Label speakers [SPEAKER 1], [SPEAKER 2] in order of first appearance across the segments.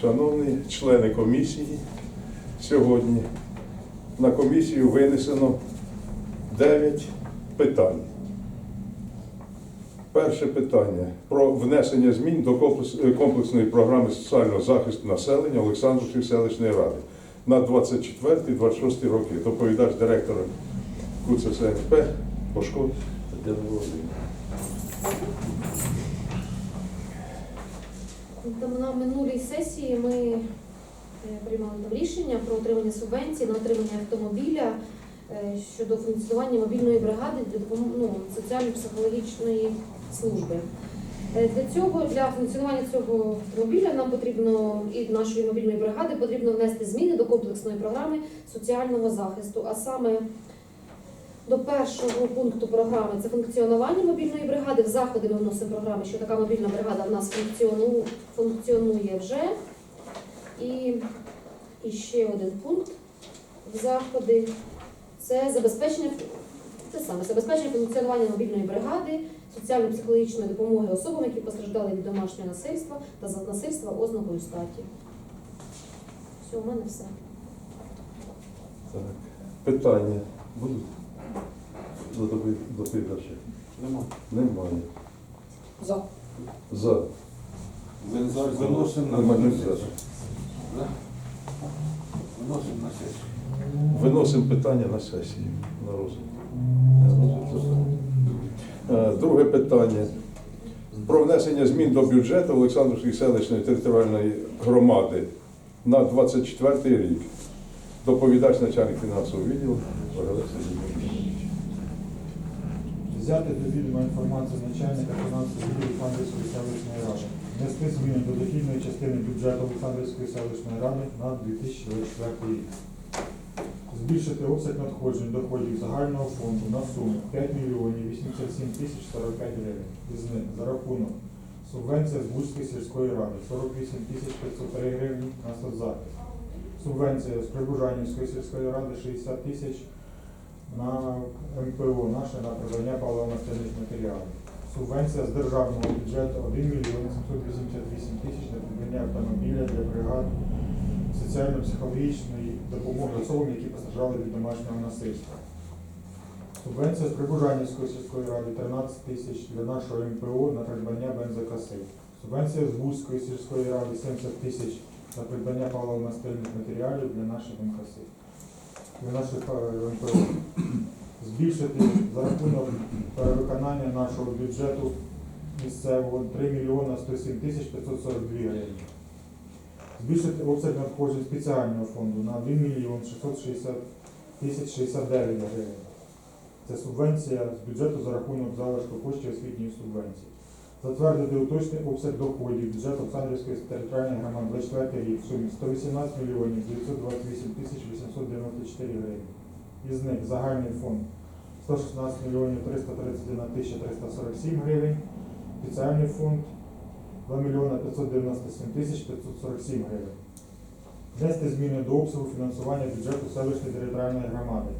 [SPEAKER 1] Шановні члени комісії, сьогодні на комісію винесено 9 питань. Перше питання про внесення змін до е, комплексної програми соціального захисту населення Олександрівської селищної ради на 24-26 роки. Доповідач директора КУЦСНП Бошко Тетяна Володимирівна.
[SPEAKER 2] Там на минулій сесії ми е, приймали там рішення про отримання субвенції на отримання автомобіля е, щодо функціонування мобільної бригади для ну, соціально-психологічної служби. Е, Для цього, для функціонування цього автомобіля нам потрібно і нашої мобільної бригади потрібно внести зміни до комплексної програми соціального захисту, а саме до першого пункту програми це функціонування мобільної бригади. В заходи ми вносимо програми, що така мобільна бригада в нас функціонує вже. І, і ще один пункт в заходи це забезпечення те саме забезпечення функціонування мобільної бригади, соціально-психологічної допомоги особам, які постраждали від домашнього насильства та насильства ознакою статі. Все, у мене все.
[SPEAKER 1] Так. Питання будуть доповідача?
[SPEAKER 3] Нема.
[SPEAKER 1] Немає.
[SPEAKER 2] За.
[SPEAKER 1] За.
[SPEAKER 3] Виносимо на
[SPEAKER 1] Нормально
[SPEAKER 3] сесію. Да? Виносимо на сесію.
[SPEAKER 1] Виносимо питання на сесію на розгляд. На розгляд. Е, Друге питання. Про внесення змін до бюджету Олександрівської селищної територіальної громади на 24 рік. Доповідач начальник фінансового відділу Валерій Сергійович.
[SPEAKER 4] Взяти до відома інформацію начальника фінансового відділу Олександрівської селищної ради. Внести зміни до дохідної частини бюджету Олександрівської селищної ради на 2024 рік. Збільшити обсяг надходжень доходів загального фонду на суму 5 мільйонів 87 тисяч 45 гривень. Із них за рахунок субвенція з Бузької сільської ради 48 тисяч 503 гривні на соцзахист. Субвенція з Прибужанівської сільської ради 60 тисяч на МПО наше на придбання паливно-мастильних матеріалів. Субвенція з державного бюджету 1 мільйон 788 тисяч на придбання автомобіля для бригад соціально-психологічної допомоги особам, які постраждали від домашнього насильства. Субвенція з Прибужанівської сільської ради 13 тисяч для нашого МПО на придбання бензокоси. Субвенція з Бузької сільської ради 70 тисяч на придбання паливно-мастильних матеріалів для наших МКС. Для наших е, МПО. Збільшити за рахунок перевиконання нашого бюджету місцевого 3 мільйона 107 тисяч 542 гривні. Збільшити обсяг надходжень спеціального фонду на 1 мільйон 660 тисяч 69 гривень. Це субвенція з бюджету за рахунок залишку коштів освітньої субвенції. Затвердити уточний обсяг доходів бюджету Олександрівської територіальної громади 24 рік в сумі 118 мільйонів 928 тисяч 894 гривень. Із них загальний фонд 116 мільйонів 331 тисяча 347 гривень, спеціальний фонд 2 мільйона 597 тисяч 547 гривень. Внести зміни до обсягу фінансування бюджету селищної територіальної громади.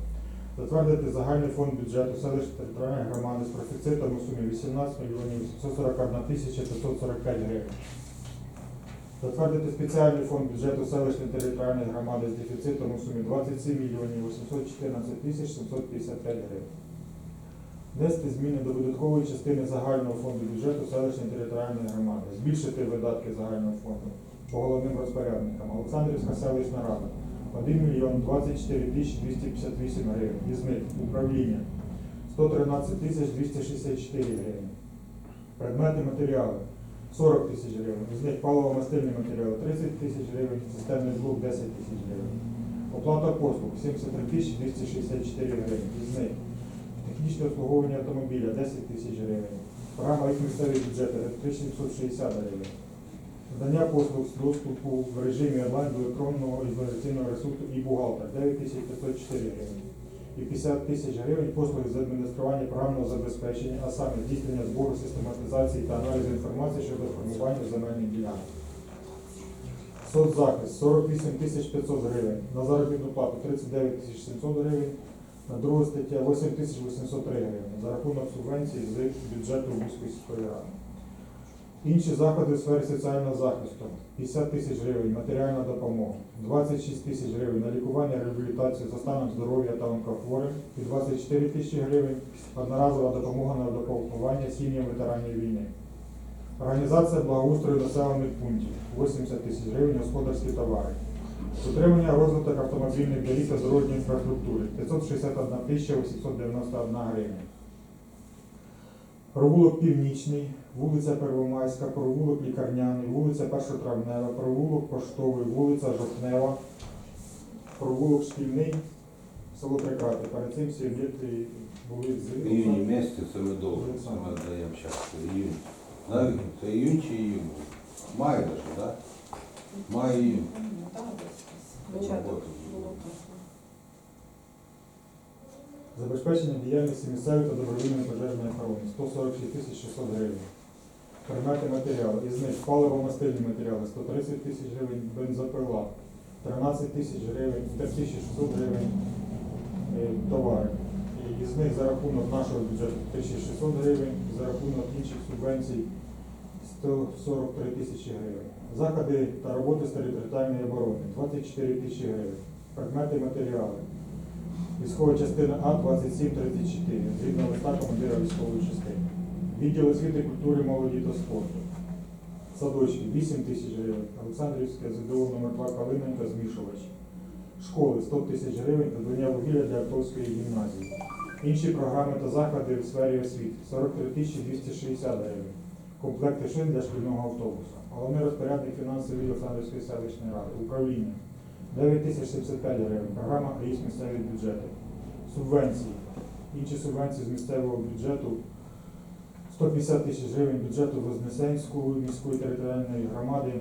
[SPEAKER 4] Затвердити загальний фонд бюджету селищної територіальної громади з профіцитом у сумі 18 мільйонів 841 тисяча 545 гривень. Затвердити спеціальний фонд бюджету селищної територіальної громади з дефіцитом у сумі 27 мільйонів 814 тисяч 755 гривень. Внести зміни до видаткової частини загального фонду бюджету селищної територіальної громади. Збільшити видатки загального фонду по головним розпорядникам. Олександрівська селищна рада 1 мільйон 24 тисячі 258 гривень. Із них управління 113 тисяч 264 гривень. Предмети матеріали 40 тисяч гривень. Них паливо-мастильні матеріали 30 тисяч гривень, системний блок 10 тисяч гривень. Оплата послуг 73 тисячі 264 гривень. Них технічне обслуговування автомобіля 10 тисяч гривень. Програма їх місцеві бюджети 3760 гривень. Надання послуг з доступу в режимі онлайн до електронного інформаційного ресурсу і бухгалтер 9504 гривень. І 50 тисяч гривень послуги з адміністрування програмного забезпечення, а саме здійснення збору, систематизації та аналізу інформації щодо формування земельних ділянок. Соцзахист 48 тисяч 500 гривень. На заробітну плату 39 тисяч 700 гривень. На другу стаття 8 тисяч 803 гривень за рахунок субвенції з бюджету Бузької сільської ради. Інші заходи у сфері соціального захисту 50 тисяч гривень, матеріальна допомога, 26 тисяч гривень на лікування, реабілітацію за станом здоров'я та онкохворих і 24 тисячі гривень одноразова допомога на допомагання сім'ям ветеранів війни. Організація благоустрою населених пунктів 80 тисяч гривень господарські товари. Утримання розвиток автомобільних доріг та дорожньої інфраструктури 561 тисяча 891 гривня. Провулок Північний, вулиця Первомайська, провулок Лікарняний, вулиця Першотравнева, провулок Поштовий, вулиця Жовтнева, провулок Шкільний, село Прикрати. Перед цим всі об'єкти були з
[SPEAKER 3] Июнь месяце мы долго, мы отдаем сейчас, июнь. Да, это июнь чи июнь? Май даже, да? Май, июнь.
[SPEAKER 5] Початок.
[SPEAKER 4] Забезпечення діяльності місцевої та добровільної пожежної охорони 146 тисяч 600 гривень. Предмети матеріали. Із них паливо-мастильні матеріали 130 тисяч гривень, бензопила 13 тисяч гривень, 3600 гривень е, товари. І із них за рахунок нашого бюджету 1600 гривень, за рахунок інших субвенцій 143 тисячі гривень. Заходи та роботи з територіальної оборони 24 тисячі гривень. Предмети матеріали. Військова частина А 2734, згідно листа командира військової частини. Відділ освіти, культури, молоді та спорту. Садочки 8 тисяч гривень. Олександрівське ЗДО номер 2 Калиненка змішувач. Школи 100 тисяч гривень, придбання вугілля для Артовської гімназії. Інші програми та заходи в сфері освіти 43 тисячі 260 гривень. Комплекти шин для шкільного автобуса. Головний розпорядник фінансової Олександрівської селищної ради. Управління 9 тисяч 75 гривень. Програма АІС місцеві бюджети. Субвенції. Інші субвенції з місцевого бюджету 150 тисяч гривень бюджету Вознесенської міської територіальної громади,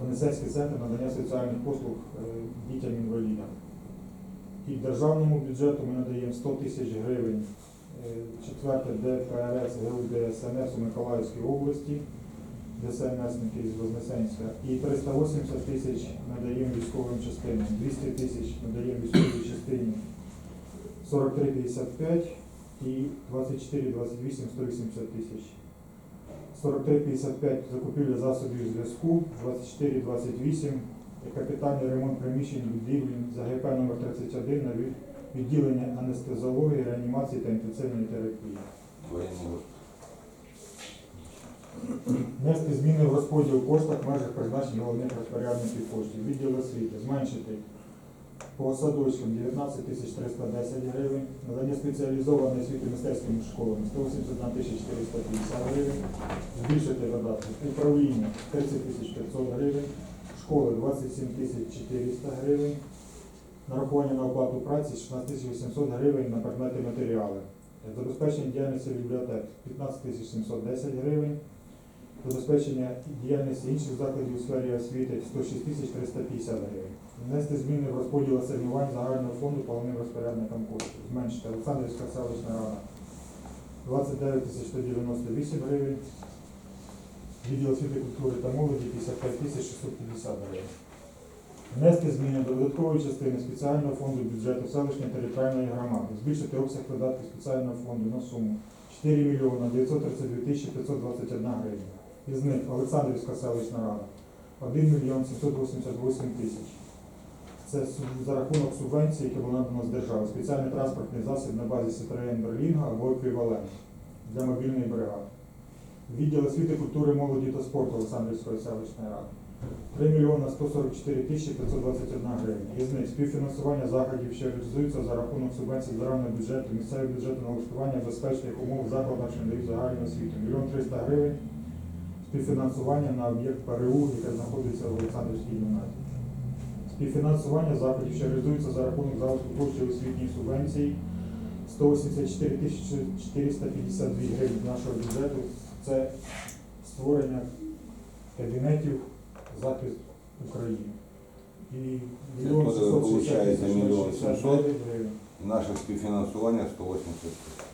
[SPEAKER 4] Вознесенський центр надання соціальних послуг е, дітям-інвалідам. І державному бюджету ми надаємо 100 тисяч гривень е, четверте ДПРС ГУДСНС у Миколаївській області, ДСНСники з Вознесенська, і 380 тисяч надаємо військовим частинам, 200 тисяч надаємо військовій частині. 43,55 і 24, 28, 180 тисяч. 43,55 закупівля засобів зв'язку, 24, 28 капітальний ремонт приміщень будівлі за ГП номер 31 на відділення анестезіології, реанімації та інтенсивної терапії. Внести зміни в розподіл коштів в межах призначень головних розпорядників коштів. Відділ освіти зменшити по садочкам 19 310 гривень, надання спеціалізованої освіти мистецькими школами 181 450 гривень, збільшити видатки управління 30 500 гривень, школи 27 400 гривень, нарахування на оплату праці 16 800 гривень на предмети матеріали, забезпечення діяльності бібліотек 15 710 гривень, забезпечення діяльності інших закладів у сфері освіти 106 350 гривень. Внести зміни в розподіл асигнувань загального фонду головним розпорядникам коштів. Зменшити Олександрівська селищна рада 29 тисяч 198 гривень. Відділ освіти, культури та молоді 55 тисяч 650 гривень. Внести зміни до додаткової частини спеціального фонду бюджету селищної територіальної громади. Збільшити обсяг видатків спеціального фонду на суму 4 мільйона 932 тисячі 521 гривень. Із них Олександрівська селищна рада 1 мільйон 788 тисяч. Це за рахунок субвенції, які були надано з держави. Спеціальний транспортний засіб на базі Citroen Берлінга або еквівалент для мобільної бригади. Відділ освіти, культури, молоді та спорту Олександрівської селищної ради. 3 мільйона 144 тисячі 521 гривень. Із них співфінансування заходів, що реалізуються за рахунок субвенцій державного бюджету, місцевого бюджету на влаштування безпечних умов в закладах, що надають загальну освіту. Мільйон 300 гривень співфінансування на об'єкт ПРУ, яке знаходиться в Олександрівській гімназії. Співфінансування заходів, що реалізуються за рахунок залишку коштів освітньої субвенції 184 тисячі 452 гривень нашого бюджету. Це створення кабінетів захист України. І мільйон
[SPEAKER 3] Це
[SPEAKER 4] 660 тисяч
[SPEAKER 3] мільйон
[SPEAKER 4] 69
[SPEAKER 3] 700.
[SPEAKER 4] гривень.
[SPEAKER 3] Наше співфінансування 180 тисяч.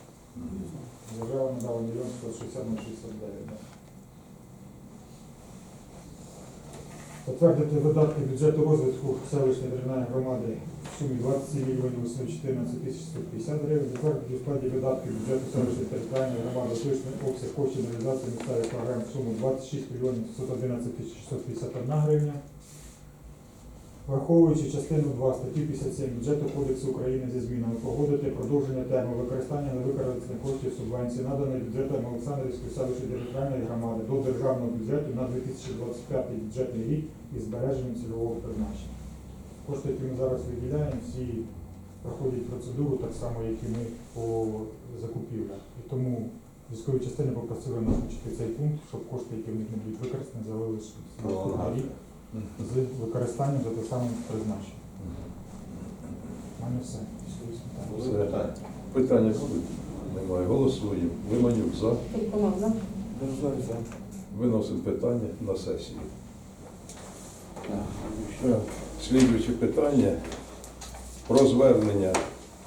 [SPEAKER 4] Держава надала мільйон 160 на 69. да. Затвердити видатки бюджету розвитку селищної територіальної громади в сумі 27 мільйонів 814 тисяч 150 гривень. Затвердити у складі видатків бюджету селищної територіальної громади точний обсяг коштів на реалізацію місцевих програм в суму 26 мільйонів 511 тисяч 651 гривня. Враховуючи частину 2 статті 57 бюджету Кодексу України зі змінами, погодити продовження терміну використання невикористаних коштів субвенції, наданої бюджетом Олександрівської селищної територіальної громади до державного бюджету на 2025 бюджетний рік із збереженням цільового призначення. Кошти, які ми зараз виділяємо, всі проходять процедуру так само, як і ми по закупівлях. І тому військові частини попросили нас включити цей пункт, щоб кошти, які в них не будуть використані, залишилися на рік з використанням за те саме призначення. У мене все. Військові питання.
[SPEAKER 1] Будуть? Немає. Голосуємо. Лиманюк за.
[SPEAKER 5] Тільки за.
[SPEAKER 1] Виносимо питання на сесію. Слідуюче питання про звернення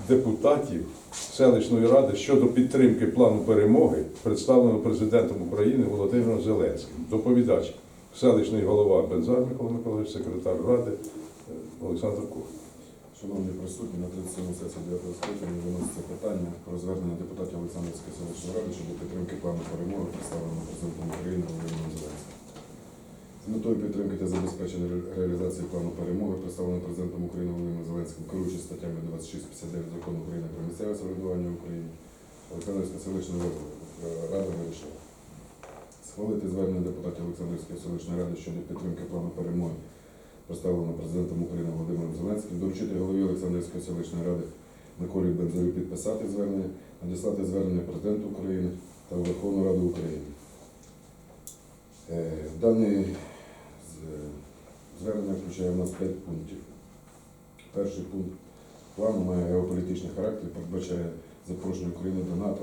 [SPEAKER 1] депутатів селищної ради щодо підтримки плану перемоги, представленого президентом України Володимиром Зеленським. Доповідач селищний голова Бензар Микола Миколаївич, секретар ради е, Олександр Кух.
[SPEAKER 6] Шановні присутні, на 37 сесії 9 скликання виноситься питання про звернення депутатів Олександрівської селищної ради щодо підтримки плану перемоги, представленого президентом України Володимиром Зеленським. З метою підтримки та забезпечення реалізації плану перемоги, представленого президентом України Володимиром Зеленським, керуючись статтями 26-59 закону України про місцеве самоврядування в Україні, Олександрівська селищна рада вирішила схвалити звернення депутатів Олександрівської селищної ради щодо підтримки плану перемоги представлено президентом України Володимиром Зеленським, доручити голові Олександрівської селищної ради Миколі Бензарю підписати звернення, надіслати звернення президенту України та Верховну Раду України. Е, Дане звернення включає в нас п'ять пунктів. Перший пункт плану має геополітичний характер, передбачає запрошення України до НАТО.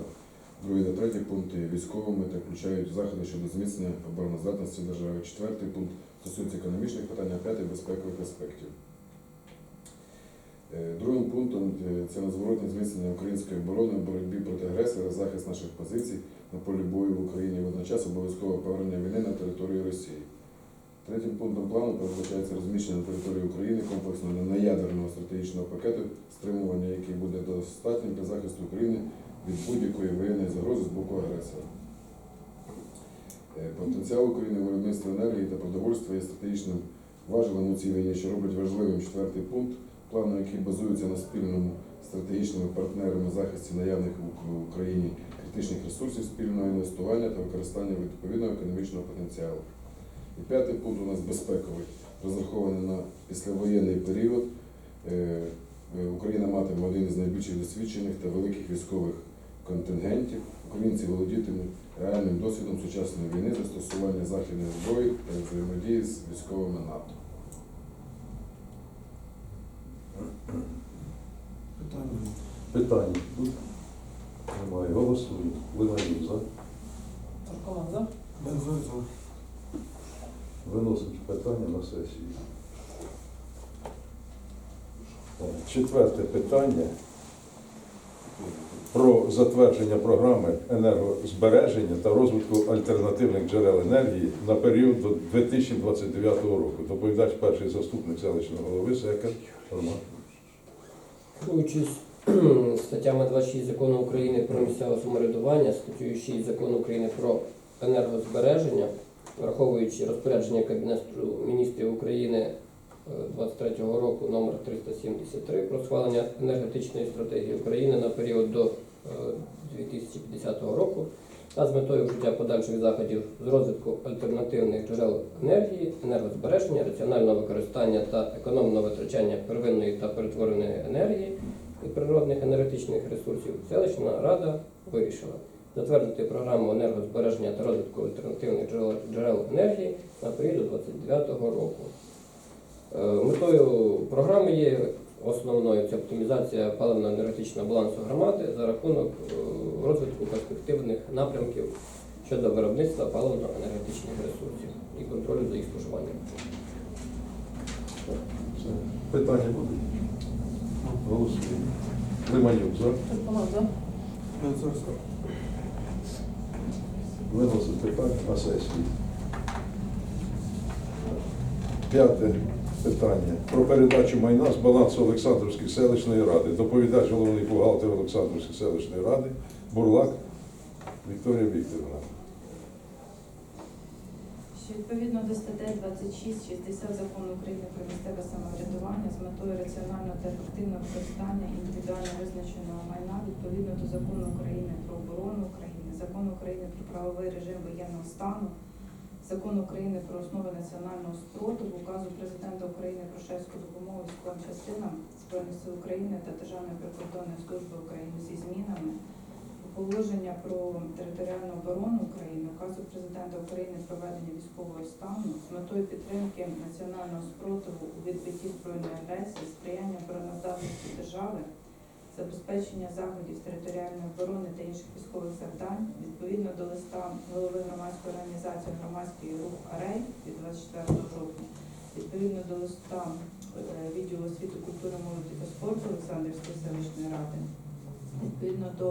[SPEAKER 6] Другий та третій пункти військовими та включають заходи щодо зміцнення обороноздатності держави. Четвертий пункт стосується економічних питань, а п'ятий безпекових аспектів. Е, Другим пунктом е, це незворотне зміцнення української оборони боротьбі проти агресора, захист наших позицій на полі бою в Україні, водночас обов'язкове повернення війни на територію Росії. Третім пунктом плану передбачається розміщення на території України комплексного неядерного стратегічного пакету, стримування, який буде достатнім для захисту України від будь-якої воєнної загрози з боку агресора. Е, Потенціал України в виробництві енергії та продовольства є стратегічним важелем у цій війні, що робить важливим четвертий пункт плану, який базується на спільному стратегічними партнерами захисті наявних в Україні критичних ресурсів, спільного інвестування та використання відповідного економічного потенціалу. І п'ятий пункт у нас безпековий, розрахований на післявоєнний період. Е, е, Україна матиме один із найбільших досвідчених та великих військових контингентів. Українці володітимуть реальним досвідом сучасної війни, застосування західної зброї та взаємодії з військовими НАТО.
[SPEAKER 1] Питання будуть? Немає. Голосуємо. Лиманюк за.
[SPEAKER 5] Тільки за.
[SPEAKER 1] Виносимо питання на сесію. Четверте питання про затвердження програми енергозбереження та розвитку альтернативних джерел енергії на період до 2029 року. Доповідач перший заступник селищного голови Секер Роман.
[SPEAKER 7] Керуючись статтями 26 закону України про місцеве самоврядування, статтею 6 закону України про енергозбереження, враховуючи розпорядження Кабінету міністрів України е, 23 року номер 373 про схвалення енергетичної стратегії України на період до е, 2050 року та з метою вжиття подальших заходів з розвитку альтернативних джерел енергії, енергозбереження, раціонального використання та економного витрачання первинної та перетвореної енергії і природних енергетичних ресурсів, селищна рада вирішила затвердити програму енергозбереження та розвитку альтернативних джерел, енергії на період до 2029 року. Е, Метою програми є основною це оптимізація паливно-енергетичного балансу громади за рахунок е, розвитку перспективних напрямків щодо виробництва паливно-енергетичних ресурсів і контролю за їх споживанням.
[SPEAKER 1] Питання будуть? Голосуємо. Лиманюк за. Виносимо питання на сесію. П'яте питання про передачу майна з балансу Олександрівської селищної ради. Доповідач головний бухгалтер Олександрівської селищної ради Бурлак Вікторія Вікторівна.
[SPEAKER 8] відповідно до статей 26-60 закону України про місцеве самоврядування з метою раціонального та ефективного використання індивідуально визначеного майна відповідно до закону України про оборону України, закону України про правовий режим воєнного стану, закону України про основи національного спротиву, указу президента України про шефську допомогу військовим частинам Збройних сил України та Державної прикордонної служби України зі змінами. Положення про територіальну оборону України, указу президента України про введення військового стану з метою підтримки національного спротиву у відбитті збройної агресії, сприяння обороноздатності держави, забезпечення заходів територіальної оборони та інших військових завдань відповідно до листа голови громадської організації громадський рух АРЕЙ від 24 жовтня, відповідно до листа е, відділу освіти, культури, молоді та спорту Олександрівської селищної ради, відповідно до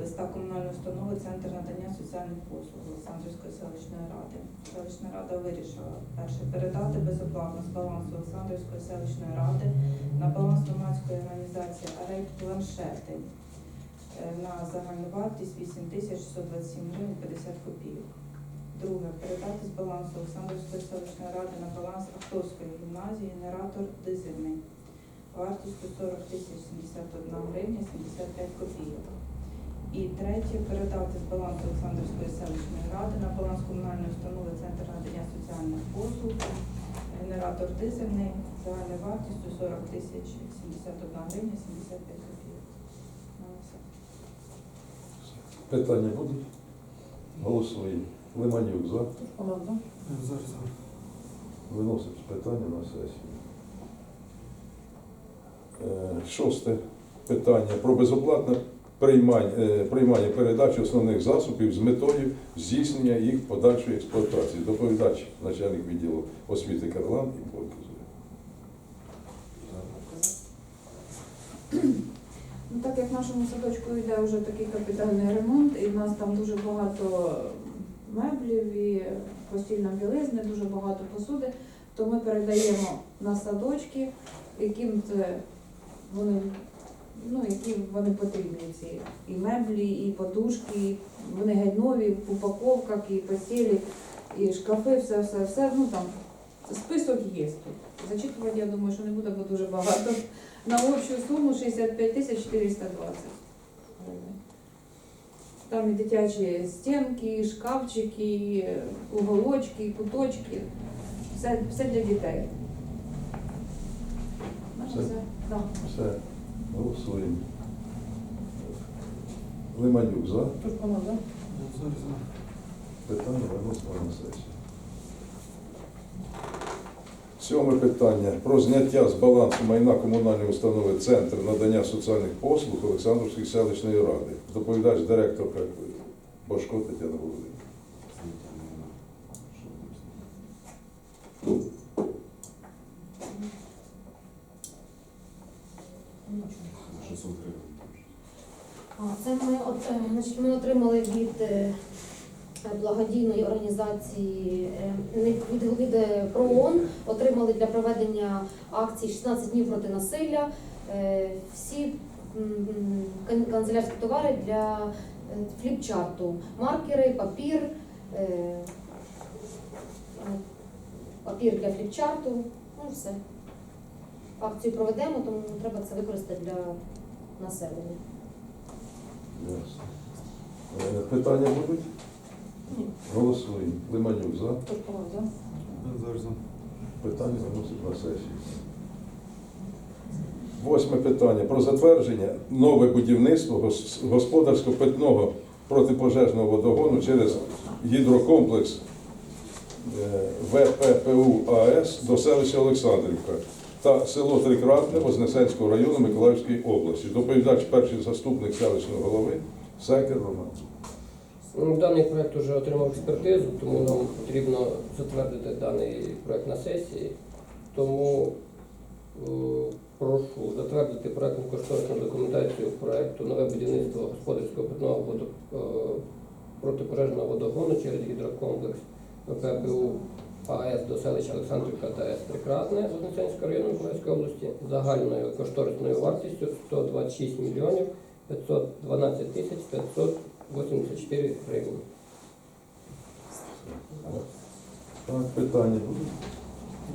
[SPEAKER 8] листа комунальної установи Центр надання соціальних послуг Олександрівської селищної ради. Селищна рада вирішила перше передати безоплатно з балансу Олександрівської селищної ради на баланс громадської організації «Арейт» планшети е, на загальну вартість 8 тисяч 627 гривень 50 копійок. Друге, передати з балансу Олександрівської селищної ради на баланс Ахтовської гімназії генератор дизельний вартістю 40 тисяч 71 гривня 75 копійок. І третє, передати з балансу Олександрівської селищної ради на баланс комунальної установи Центр надання соціальних послуг, генератор дизельний загальною вартістю 40 тисяч 71 гривня 75 копійок.
[SPEAKER 1] Питання будуть? Голосуємо. Лиманюк за.
[SPEAKER 5] Туркоман за.
[SPEAKER 1] Виносить питання на сесію. Е, Шосте питання про безоплатне приймання, е, приймання передачі основних засобів з метою здійснення їх подальшої експлуатації. Доповідач начальник відділу освіти Карлан і Бойко.
[SPEAKER 9] Ну, так як в нашому садочку йде вже такий капітальний ремонт, і в нас там дуже багато меблів і постільна білизни, дуже багато посуди, то ми передаємо на садочки, яким це вони, ну, які вони потрібні ці і меблі, і подушки, і вони геть нові в упаковках, і постілі, і шкафи, все, все, все. Ну там список є тут. Зачитувати, я думаю, що не буде, бо дуже багато на общу суму 65 тисяч 420 гривень. Там і дитячі стінки, шкафчики, і уголочки, і куточки. Все, все для дітей.
[SPEAKER 1] Все?
[SPEAKER 9] Все? Да.
[SPEAKER 1] Все. Голосуємо. Лиманюк за.
[SPEAKER 5] Туркоман за.
[SPEAKER 1] Питання виносимо на сесію. Сьоме питання про зняття з балансу майна комунальної установи Центр надання соціальних послуг Олександрівської селищної ради. Доповідач директорка Башко Тетяна Володимирівна.
[SPEAKER 6] На 600 гривень.
[SPEAKER 2] А, Це ми, отримали від е, благодійної організації е, від, е, ПРООН, отримали для проведення акції 16 днів проти насилля всі канцелярські товари для фліпчарту, маркери, папір, папір для фліпчарту, ну все. Акцію проведемо, тому треба це використати для населення.
[SPEAKER 1] Ясно. Е, Питання будуть?
[SPEAKER 5] Ні.
[SPEAKER 1] Голосуємо. Лиманюк за.
[SPEAKER 5] Туркоман за.
[SPEAKER 1] Питання виносить на сесію. Восьме питання про затвердження нове будівництво гос- господарського питного протипожежного водогону через гідрокомплекс е, ВППУ АЕС до селища Олександрівка та село Трикратне Вознесенського району Миколаївської області. Доповідач перший заступник селищного голови Секер Роман.
[SPEAKER 7] Ну, Даний проект вже отримав експертизу, тому нам потрібно затвердити даний проект на сесії. Тому е, прошу затвердити проектну кошторисну документацію проекту нове будівництво господарського питного водо, е, протипожежного водогону через гідрокомплекс ВППУ АЕС до селища Олександрівка та АЕС Трикратне Вознесенського району Миколаївської області загальною кошторисною вартістю 126 мільйонів 512 тисяч 584 гривні.
[SPEAKER 1] Так, питання будуть?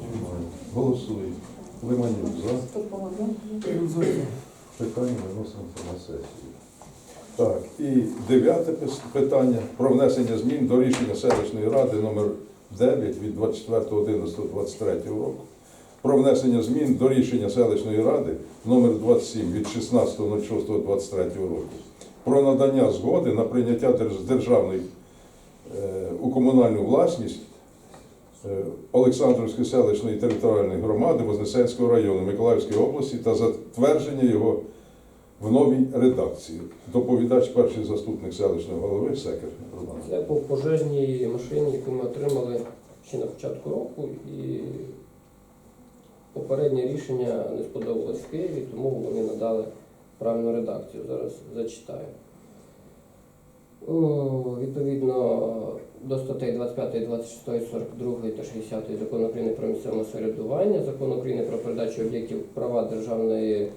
[SPEAKER 1] Немає. Голосуємо. Лиманюк за. Питання виносимо на сесію. Так, і дев'яте питання про внесення змін до рішення селищної ради номер 9 від 24.11.23 року. Про внесення змін до рішення селищної ради номер 27 від 16.06.23 року. Про надання згоди на прийняття державної е, у комунальну власність е, Олександрівської селищної територіальної громади Вознесенського району Миколаївської області та затвердження його в новій редакції. Доповідач перший заступник селищного голови Секер Роман.
[SPEAKER 7] Це по пожежній машині, яку ми отримали ще на початку року, і попереднє рішення не сподобалось в Києві, тому вони надали правильну редакцію. Зараз зачитаю. Відповідно до статей 25, 26, 42 та 60 Закону України про місцеве самоврядування, Закону України про передачу об'єктів права державної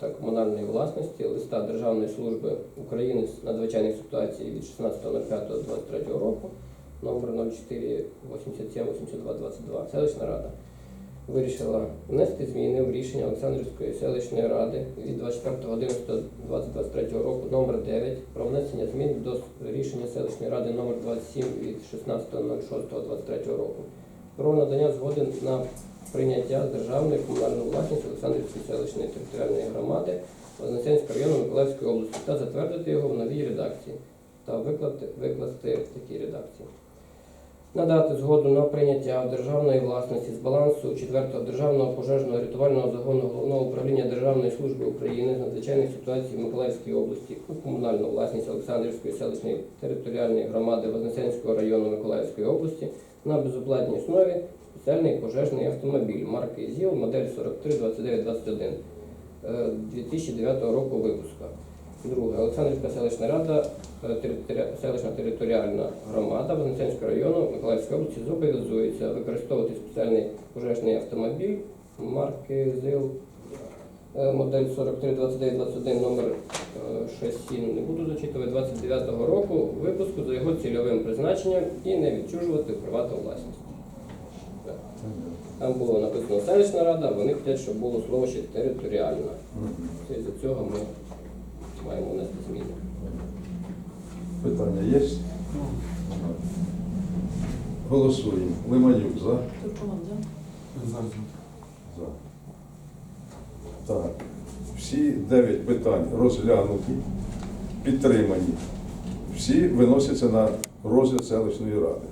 [SPEAKER 7] та комунальної власності, листа Державної служби України з надзвичайних ситуацій від 16.05.23 року, номер 04 87 82 22, селищна рада вирішила внести зміни в рішення Олександрівської селищної ради від 24.11.2023 року номер 9 про внесення змін до рішення селищної ради номер 27 від 16.06.23 року про надання згоди на прийняття державної комунальної власності Олександрівської селищної територіальної громади Вознесенського району Миколаївської області та затвердити його в новій редакції та викласти в такій редакції. Надати згоду на прийняття державної власності з балансу 4-го державного пожежного рятувального загону головного управління Державної служби України з надзвичайних ситуацій в Миколаївській області у комунальну власність Олександрівської селищної територіальної громади Вознесенського району Миколаївської області на безоплатній основі спеціальний пожежний автомобіль марки ЗІЛ модель 432921 е, 2009 року випуска. Друге, Олександрівська селищна рада, е, селищна територіальна громада Вознесенського району Миколаївської області зобов'язується використовувати спеціальний пожежний автомобіль марки ЗИЛ, е, модель 432921 номер е, 67, не буду зачитувати, 29-го року випуску за його цільовим призначенням і не відчужувати в приватну власність. Там було написано селищна рада, вони хочуть, щоб було слово ще територіальна. Це з цього ми маємо внести зміни.
[SPEAKER 1] Питання є? Голосуємо. Лиманюк за.
[SPEAKER 5] Туркова за.
[SPEAKER 1] За. Так. Всі дев'ять питань розглянуті, підтримані. Всі виносяться на розгляд селищної ради.